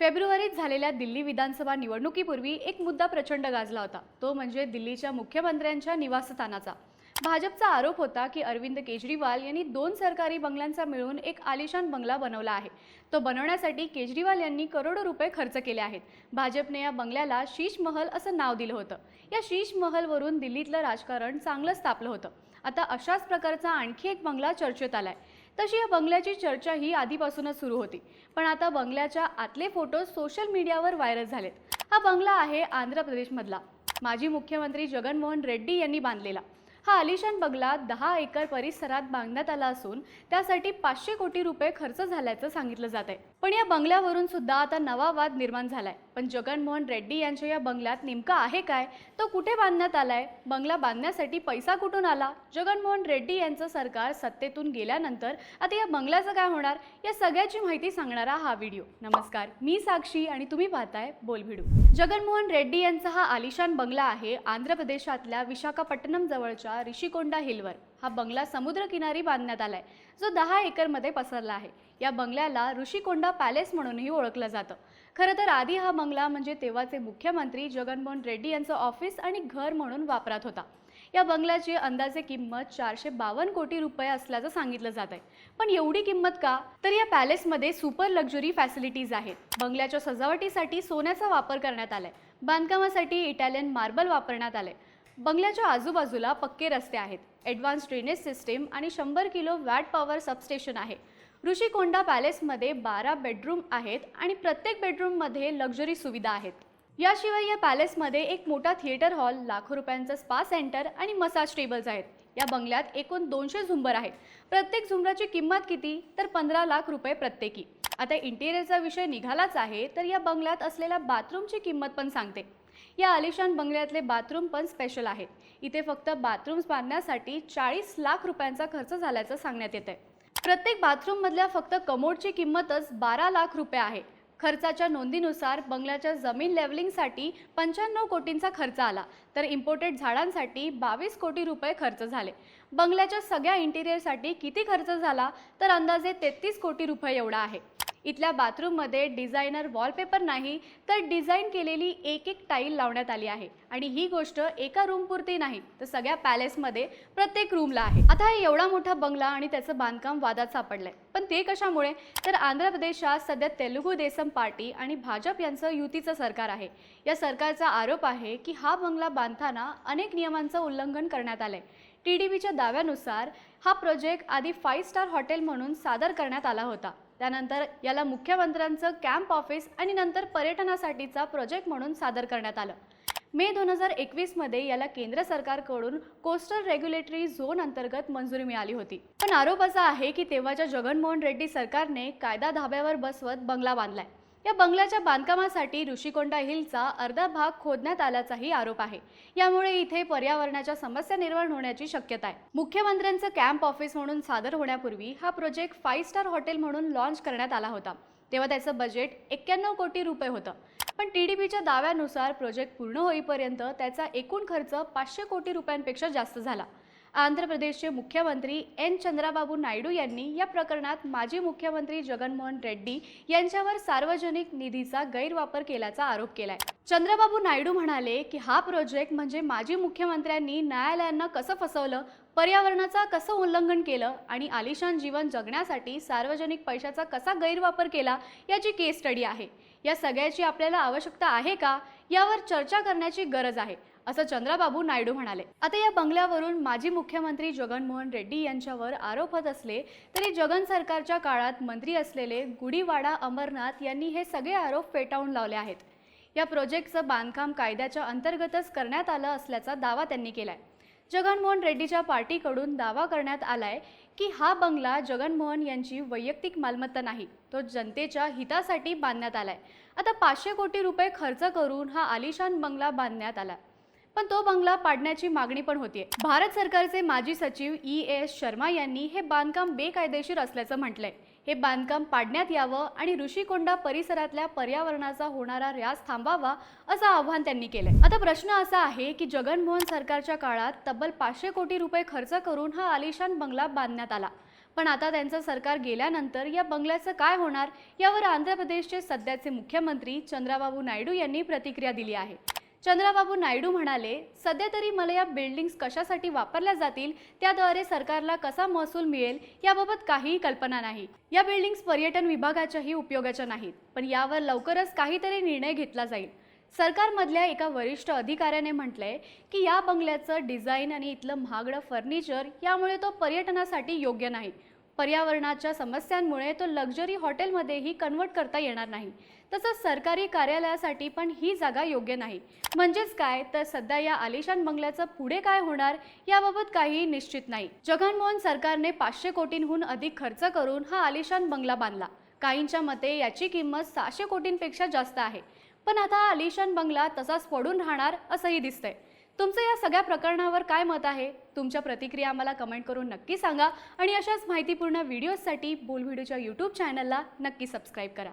फेब्रुवारीत झालेल्या दिल्ली विधानसभा निवडणुकीपूर्वी एक मुद्दा प्रचंड गाजला होता. तो म्हणजे दिल्लीच्या मुख्यमंत्र्यांच्या निवासस्थानाचा. भाजपचा आरोप होता की अरविंद केजरीवाल यांनी दोन सरकारी बंगल्यांचा मिळून एक आलिशान बंगला बनवला आहे. तो बनवण्यासाठी केजरीवाल यांनी करोडो रुपये खर्च केले आहेत. भाजपने या बंगल्याला शीश महल असं नाव दिलं होतं. या शीश महलवरून दिल्लीतलं राजकारण चांगलंच तापलं होतं. आता अशाच प्रकारचा आणखी एक बंगला चर्चेत आलाय. तशी या बंगल्याची चर्चा ही आधीपासूनच सुरू होती. पण आता बंगल्याच्या आतले फोटो सोशल मीडियावर व्हायरल झालेत. हा बंगला आहे आंध्र प्रदेशमधला. माजी मुख्यमंत्री जगनमोहन रेड्डी यांनी बांधलेला. हा आलिशान बंगला दहा एकर परिसरात बांधण्यात आला असून त्यासाठी पाचशे कोटी रुपये खर्च झाल्याचं सांगितलं जात आहे पण या बंगल्यावरून सुद्धा आता नवा वाद निर्माण झालाय. पण जगनमोहन रेड्डी यांच्या या बंगल्यात नेमका आहे काय? तो कुठे बांधण्यात आलाय? बंगला बांधण्यासाठी पैसा कुठून आला? जगनमोहन रेड्डी यांचं सरकार सत्तेतून गेल्यानंतर आता या बंगल्याचं काय होणार? या सगळ्याची माहिती सांगणारा हा व्हिडिओ. नमस्कार मी साक्षी आणि तुम्ही पाहताय बोलभिडू. जगनमोहन रेड्डी यांचा हा आलिशान बंगला आहे आंध्र प्रदेशातल्या विशाखापट्टणम जवळच्या ऋषिकोंडा हिलवर. हा बंगला समुद्रकिनारी बांधण्यात आलाय. जो दहा एकरमध्ये पसरला आहे. या बंगल्याला ऋषिकोंडा पॅलेस म्हणूनही ओळखलं जातं. खरं तर आधी हा बंगला म्हणजे तेव्हाचे मुख्यमंत्री जगनमोहन रेड्डी यांचं ऑफिस आणि घर म्हणून वापरात होता. या बंगल्याची अंदाजे किंमत चारशे बावन्न कोटी रुपये असल्याचं सांगितलं जात आहे. पण एवढी किंमत का? तर या पॅलेसमध्ये सुपर लक्झरी फॅसिलिटीज आहेत. बंगल्याच्या सजावटीसाठी सोन्याचा वापर करण्यात आलाय. बांधकामासाठी इटालियन मार्बल वापरण्यात आले बंगल्याच्या आजूबाजूला पक्के रस्ते आहेत. ॲडव्हान्स ड्रेनेज सिस्टीम आणि शंभर किलो वॅट पॉवर सबस्टेशन आहे. ऋषिकोंडा पॅलेसमध्ये बारा बेडरूम आहेत आणि प्रत्येक बेडरूममध्ये लक्झरी सुविधा आहेत. याशिवाय या पॅलेसमध्ये एक मोठा थिएटर हॉल लाखो रुपयांचं स्पा सेंटर आणि मसाज टेबल्स आहेत. या बंगल्यात एकूण दोनशे झुंबर आहेत. प्रत्येक झुंबराची किंमत किती? तर पंधरा लाख रुपये प्रत्येकी. आता इंटिरियरचा विषय निघालाच आहे तर या बंगल्यात असलेल्या बाथरूमची किंमत पण सांगते. या आलिशान बंगल्यातले बाथरूम पण स्पेशल आहेत. इथे फक्त बाथरूम्स बांधण्यासाठी चाळीस लाख रुपयांचा खर्च झाल्याचं सांगण्यात येत आहे प्रत्येक बाथरूममधल्या फक्त कमोडची किंमतच बारा लाख रुपये आहे. खर्चाच्या नोंदीनुसार बंगल्याच्या जमीन लेवलिंगसाठी पंच्याण्णव कोटींचा खर्च आला तर इम्पोर्टेड झाडांसाठी बावीस कोटी रुपये खर्च झाले. बंगल्याच्या सगळ्या इंटिरियरसाठी किती खर्च झाला तर अंदाजे तेहतीस कोटी रुपये एवढा आहे. इथल्या बाथरूममध्ये डिझायनर वॉलपेपर नाही तर डिझाईन केलेली एक एक टाईल लावण्यात आली आहे. आणि ही गोष्ट एका रूमपुरती नाही तर सगळ्या पॅलेसमध्ये प्रत्येक रूमला आहे. आता हे एवढा मोठा बंगला आणि त्याचं बांधकाम वादात सापडलंय. पण ते कशामुळे? तर आंध्र प्रदेशात सध्या तेलुगू देसम पार्टी आणि भाजप यांचं युतीचं सरकार आहे. या सरकारचा आरोप आहे की हा बंगला बांधताना अनेक नियमांचं उल्लंघन करण्यात आलंय. टी डी बीच्या दाव्यानुसार हा प्रोजेक्ट आधी फाईव्ह स्टार हॉटेल म्हणून सादर करण्यात आला होता. त्यानंतर याला मुख्यमंत्र्यांचं कॅम्प ऑफिस आणि नंतर पर्यटनासाठीचा प्रोजेक्ट म्हणून सादर करण्यात आलं. मे दोन हजार एकवीसमध्ये याला केंद्र सरकारकडून कोस्टल रेग्युलेटरी झोन अंतर्गत मंजुरी मिळाली होती. पण आरोप असा आहे की तेव्हाच्या जगनमोहन रेड्डी सरकारने कायदा धाब्यावर बसवत बंगला बांधलाय. या बंगल्याच्या बांधकामासाठी ऋषिकोंडा हिलचा अर्धा भाग खोदण्यात आल्याचाही आरोप आहे. यामुळे इथे पर्यावरणाच्या समस्या निर्माण होण्याची शक्यता आहे. मुख्यमंत्र्यांचं कॅम्प ऑफिस म्हणून सादर होण्यापूर्वी हा प्रोजेक्ट फाईव्ह स्टार हॉटेल म्हणून लॉन्च करण्यात आला होता. तेव्हा त्याचं बजेट एक्क्याण्णव कोटी रुपये होतं. पण टी डी पीच्या दाव्यानुसार प्रोजेक्ट पूर्ण होईपर्यंत त्याचा एकूण खर्च पाचशे कोटी रुपयांपेक्षा जास्त झाला. आंध्र प्रदेशचे मुख्यमंत्री एन चंद्राबाबू नायडू यांनी या प्रकरणात माजी मुख्यमंत्री जगनमोहन रेड्डी यांच्यावर सार्वजनिक निधीचा गैरवापर केल्याचा आरोप केलाय. चंद्रबाबू नायडू म्हणाले की हा प्रोजेक्ट म्हणजे माजी मुख्यमंत्र्यांनी न्यायालयांना कसं फसवलं पर्यावरणाचा कसं उल्लंघन केलं आणि आलिशान जीवन जगण्यासाठी सार्वजनिक पैशाचा कसा गैरवापर केला याची केस स्टडी आहे. या सगळ्याची आपल्याला आवश्यकता आहे का? यावर चर्चा करण्याची गरज आहे. असं चंद्राबाबू नायडू म्हणाले. आता या बंगल्यावरून माजी मुख्यमंत्री जगनमोहन रेड्डी यांच्यावर आरोप होत असले तरी जगन सरकारच्या काळात मंत्री असलेले गुढीवाडा अमरनाथ यांनी हे सगळे आरोप फेटाळून लावले आहेत. या प्रोजेक्टचं बांधकाम कायद्याच्या अंतर्गतच करण्यात आलं असल्याचा दावा त्यांनी केलाय. जगनमोहन रेड्डीच्या पार्टीकडून दावा करण्यात आलाय की हा बंगला जगनमोहन यांची वैयक्तिक मालमत्ता नाही तो जनतेच्या हितासाठी बांधण्यात आलाय. आता पाचशे कोटी रुपये खर्च करून हा आलिशान बंगला बांधण्यात आला. पण तो बंगला पाडण्याची मागणी पण होतीये. भारत सरकारचे माजी सचिव ई. एस. शर्मा यांनी हे बांधकाम बेकायदेशीर असल्याचं म्हटलंय. हे बांधकाम पाडण्यात यावं आणि ऋषिकोंडा परिसरातल्या पर्यावरणाचा होणारा ऱ्यास थांबावा असं आव्हान त्यांनी केलंय. आता प्रश्न असा आहे की जगनमोहन सरकारच्या काळात तब्बल पाचशे कोटी रुपये खर्च करून हा आलिशान बंगला बांधण्यात आला. पण आता त्यांचं सरकार गेल्यानंतर या बंगल्याचं काय होणार यावर आंध्र प्रदेशचे सध्याचे मुख्यमंत्री चंद्राबाबू नायडू यांनी प्रतिक्रिया दिली आहे. चंद्राबाबू नायडू म्हणाले सध्या तरी मला या बिल्डिंग्स कशासाठी वापरल्या जातील त्याद्वारे सरकारला कसा महसूल मिळेल याबाबत काहीही कल्पना नाही. या बिल्डिंग्स पर्यटन विभागाच्याही उपयोगाच्या नाहीत पण यावर लवकरच काहीतरी निर्णय घेतला जाईल. सरकारमधल्या एका वरिष्ठ अधिकाऱ्याने म्हटलंय की या बंगल्याचं डिझाईन आणि इथलं महागडं फर्निचर यामुळे तो पर्यटनासाठी योग्य नाही. पर्यावरणाच्या समस्यांमुळे तो लक्झरी हॉटेलमध्येही कन्वर्ट करता येणार नाही. तसंच सरकारी कार्यालयासाठी पण ही जागा योग्य नाही. म्हणजेच काय? तर सध्या या आलिशान बंगल्याचं पुढे काय होणार याबाबत काहीही निश्चित नाही. जगनमोहन सरकारने पाचशे कोटींहून अधिक खर्च करून हा आलिशान बंगला बांधला. काहींच्या मते याची किंमत सहाशे कोटींपेक्षा जास्त आहे. पण आता हा आलिशान बंगला तसाच पडून राहणार असंही दिसतंय. तुमचं या सगळ्या प्रकरणावर काय मत आहे? तुमच्या प्रतिक्रिया आम्हाला कमेंट करून नक्की सांगा आणि अशाच माहितीपूर्ण व्हिडिओजसाठी बोलव्हिडिओच्या यूट्यूब चॅनलला नक्की सबस्क्राईब करा.